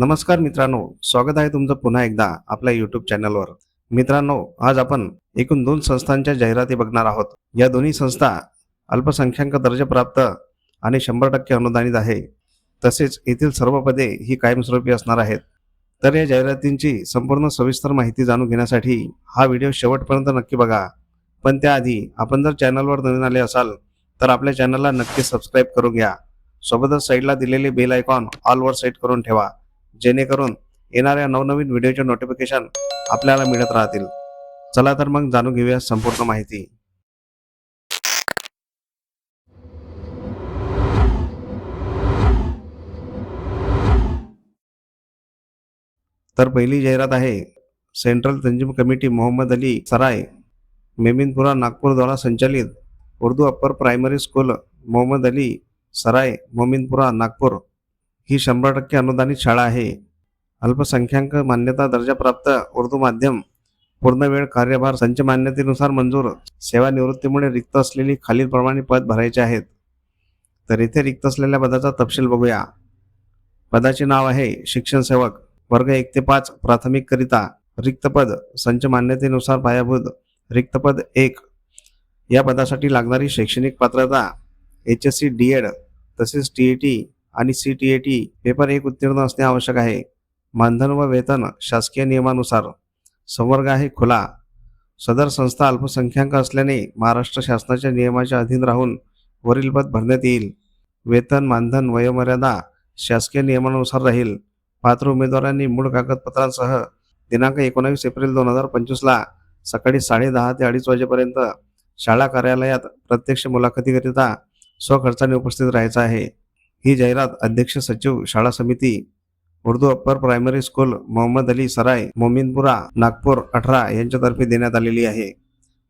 नमस्कार मित्रांनो स्वागत आहे तुमचं पुन्हा एकदा आपल्या युट्यूब चॅनलवर मित्रांनो आज आपण एकूण दोन संस्थांच्या जाहिराती बघणार आहोत. या दोन्ही संस्था अल्पसंख्याक दर्जाप्राप्त आणि शंभर टक्के अनुदानित आहे. तसेच येथील सर्व पदे ही कायमस्वरूपी असणार आहेत. तर या जाहिरातींची संपूर्ण सविस्तर माहिती जाणून घेण्यासाठी हा व्हिडिओ शेवटपर्यंत नक्की बघा. पण त्याआधी आपण जर चॅनलवर नवीन आले असाल तर आपल्या चॅनलला नक्की सबस्क्राईब करून घ्या. सोबतच साईडला दिलेले बेल आयकॉन ऑलवर सेट करून ठेवा. जेणेकरून येणाऱ्या नवनवीन व्हिडिओचे नोटिफिकेशन आपल्याला मिळत राहतील. चला तर मग जाणून घेऊया संपूर्ण माहिती. तर पहिली जाहिरात आहे सेंट्रल तंजीम कमिटी मोहम्मद अली सराय मेमिनपुरा नागपूरद्वारा संचालित Urdu upper primary school Mohammad Ali Sarai Mominpura Nagpur. ही शंभर टक्के अनुदानित शाळा आहे. अल्पसंख्याक मान्यता दर्जाप्राप्त उर्दू माध्यम पूर्ण वेळ कार्यभार संच मान्यतेनुसार मंजूर सेवानिवृत्तीमुळे रिक्त असलेली खालीलप्रमाणे पद भरायचे आहेत. तर इथे रिक्त असलेल्या पदाचा तपशील बघूया. पदाचे नाव आहे शिक्षण सेवक वर्ग एक ते पाच प्राथमिक करिता रिक्त पद संच मान्यतेनुसार पायाभूत रिक्त पद एक. या पदासाठी लागणारी शैक्षणिक पात्रता H S C D Ed तसेच टी ई टी आणि C T E T paper एक उत्तीर्ण असणे आवश्यक आहे. मानधन व वेतन शासकीय नियमानुसार. संवर्ग आहे खुला. सदर संस्था अल्पसंख्याक असल्याने महाराष्ट्र शासनाच्या नियमाच्या अधीन राहून वरील पद भरण्यात येईल. वेतन मानधन वयोमर्यादा शासकीय नियमानुसार राहील. पात्र उमेदवारांनी मूळ कागदपत्रांसह दिनांक एकोणावीस एप्रिल दोन हजार पंचवीसला सकाळी साडे दहा ते अडीच वाजेपर्यंत शाळा कार्यालयात प्रत्यक्ष मुलाखतीकरिता स्वखर्चाने उपस्थित राहायचं आहे. ही जाहिरात अध्यक्ष सचिव शाळा समिती Urdu upper primary school Mohammad Ali Sarai Mominpura Nagpur अठरा यांच्यातर्फे देण्यात आलेली आहे.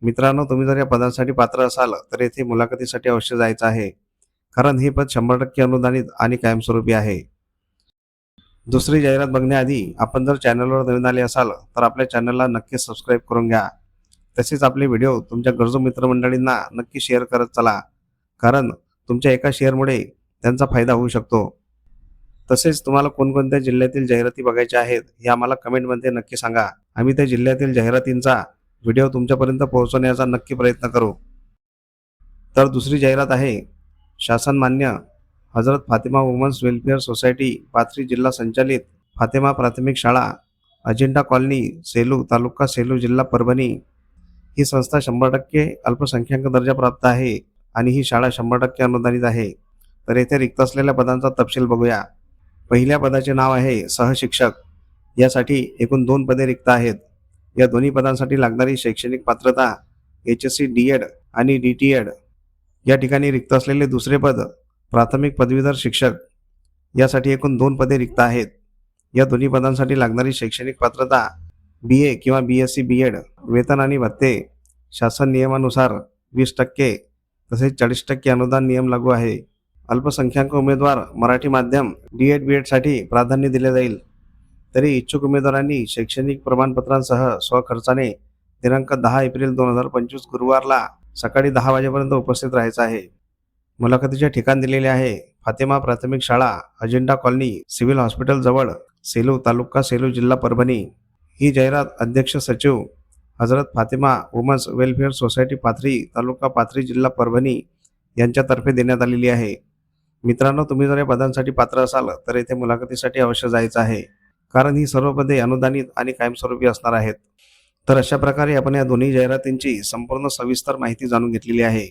मित्रांनो तुम्ही जर या पदांसाठी पात्र असाल तर येथे मुलाखतीसाठी अवश्य जायचं आहे. कारण हे पद शंभर टक्के अनुदानित आणि कायमस्वरूपी आहे. दुसरी जाहिरात बघण्याआधी आपण जर चॅनलवर नवीन आले असाल तर आपल्या चॅनलला नक्की सबस्क्राईब करून घ्या. तसेच आपले व्हिडिओ तुमच्या गरजू मित्रमंडळींना नक्की शेअर करत चला. कारण तुमच्या एका शेअरमुळे त्यांचा फायदा होऊ शकतो. तसेच तुम्हाला कोणकोणत्या जिल्ह्यातील जाहिराती बघायच्या आहेत हे आम्हाला कमेंटमध्ये नक्की सांगा. आम्ही त्या जिल्ह्यातील जाहिरातींचा व्हिडिओ तुमच्यापर्यंत पोहोचवण्याचा नक्की प्रयत्न करू. तर दुसरी जाहिरात आहे शासनमान्य Hazrat Fatima women's welfare society Pathri जिल्हा संचालित फातिमा प्राथमिक शाळा अजिंठा कॉलनी सेलू तालुका सेलू जिल्हा परभणी. ही संस्था शंभर टक्के अल्पसंख्याक दर्जा प्राप्त आहे आणि ही शाळा शंभर टक्के अनुदानित आहे. तर येथे रिक्त असलेल्या पदांचा तपशील बघूया. पहिल्या पदाचे नाव आहे सहशिक्षक. यासाठी एकूण दोन पदे रिक्त आहेत. या दोन्ही पदांसाठी लागणारी शैक्षणिक पात्रता H S C D Ed आणि डी टी एड या ठिकाणी रिक्त असलेले दुसरे पद प्राथमिक पदवीधर शिक्षक. यासाठी एकूण दोन पदे रिक्त आहेत. या दोन्ही पदांसाठी लागणारी शैक्षणिक पात्रता बी ए किंवा B S C B Ed वेतन आणि भत्ते शासन नियमानुसार वीस टक्के तसेच चाळीस टक्के अनुदान नियम लागू आहे. अल्पसंख्याक उमेदवार मराठी माध्यम डी एड बी एडसाठी प्राधान्य दिले जाईल. तरी इच्छुक उमेदवारांनी शैक्षणिक प्रमाणपत्रांसह स्वखर्चाने दिनांक दहा एप्रिल दोन हजार पंचवीस गुरुवारला सकाळी दहा वाजेपर्यंत उपस्थित राहायचं आहे. मुलाखतीचे ठिकाण दिलेले आहे. फातिमा प्राथमिक शाळा अजिंठा कॉलनी सिव्हिल हॉस्पिटल जवळ सेलू तालुका सेलू जिल्हा परभणी. ही जाहिरात अध्यक्ष सचिव Hazrat Fatima women's welfare society Pathri तालुका पाथरी जिल्हा परभणी यांच्यातर्फे देण्यात आलेली आहे. मित्रांनो तुम्ही जर या पदांसाठी पात्र असाल तर येथे मुलाखतीसाठी अवश्य जायचं आहे. कारण ही सर्व पदे अनुदानित आणि कायमस्वरूपी असणार आहेत. तर अशा प्रकारे आपण या दोन्ही जाहिरातींची संपूर्ण सविस्तर माहिती जाणून घेतलेली आहे.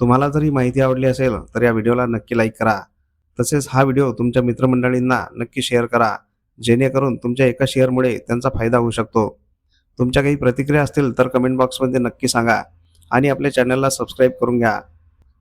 तुम्हाला जर ही माहिती आवडली असेल तर या व्हिडिओला नक्की लाईक करा. तसेच हा व्हिडिओ तुमच्या मित्रमंडळींना नक्की शेअर करा. जेणेकरून तुमच्या एका शेअरमुळे त्यांचा फायदा होऊ शकतो. तुमच्या काही प्रतिक्रिया असतील तर कमेंट बॉक्समध्ये नक्की सांगा. आणि आपल्या चॅनलला सबस्क्राईब करून घ्या.